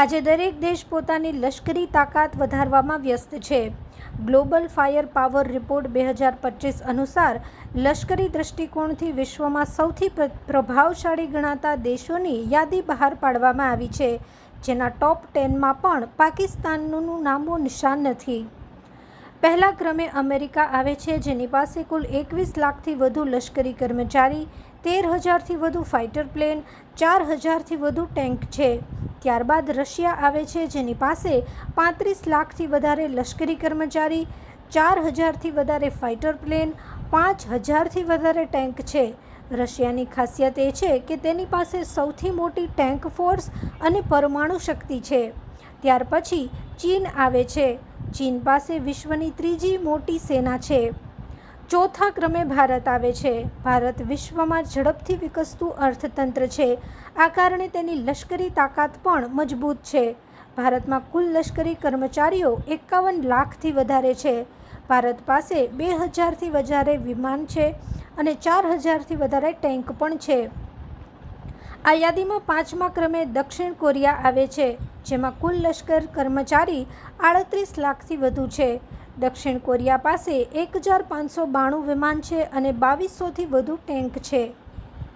આજે દરેક દેશ પોતાની લશ્કરી તાકાત વધારવામાં વ્યસ્ત છે. ગ્લોબલ ફાયર પાવર રિપોર્ટ બે હજાર પચીસ અનુસાર લશ્કરી દૃષ્ટિકોણથી વિશ્વમાં સૌથી પ્રભાવશાળી ગણાતા દેશોની યાદી બહાર પાડવામાં આવી છે, જેના ટોપ ટેનમાં પણ પાકિસ્તાનનું નામો નિશાન નથી. પહેલા ક્રમે અમેરિકા આવે છે, જેની પાસે કુલ એકવીસ લાખથી વધુ લશ્કરી કર્મચારી, તેર હજારથી વધુ ફાઇટર પ્લેન, ચાર હજારથી વધુ ટેન્ક છે. ત્યારબાદ રશિયા આવે છે, જેની પાસે પાંત્રીસ લાખથી વધારે લશ્કરી કર્મચારી, ચાર હજારથી વધારે ફાઇટર પ્લેન, પાંચ હજારથી વધારે ટેન્ક છે. રશિયાની ખાસિયત એ છે કે તેની પાસે સૌથી મોટી ટેન્ક ફોર્સ અને પરમાણુ શક્તિ છે. ત્યાર પછી ચીન આવે છે. ચીન પાસે વિશ્વની ત્રીજી મોટી સેના છે. ચોથા ક્રમે ભારત આવે છે. ભારત વિશ્વમાં ઝડપથી વિકસતું અર્થતંત્ર છે. આ કારણે તેની લશ્કરી તાકાત પણ મજબૂત છે. ભારતમાં કુલ લશ્કરી કર્મચારીઓ એકાવન લાખથી વધારે છે. ભારત પાસે બે હજારથી વધારે વિમાન છે અને ચાર હજારથી વધારે ટેન્ક પણ છે. આ યાદીમાં પાંચમા ક્રમે દક્ષિણ કોરિયા આવે છે, જેમાં કુલ લશ્કર કર્મચારી આડત્રીસ લાખથી વધુ છે. દક્ષિણ કોરિયા પાસે એક હજાર પાંચસો બાણું વિમાન છે અને બાવીસોથી વધુ ટેન્ક છે.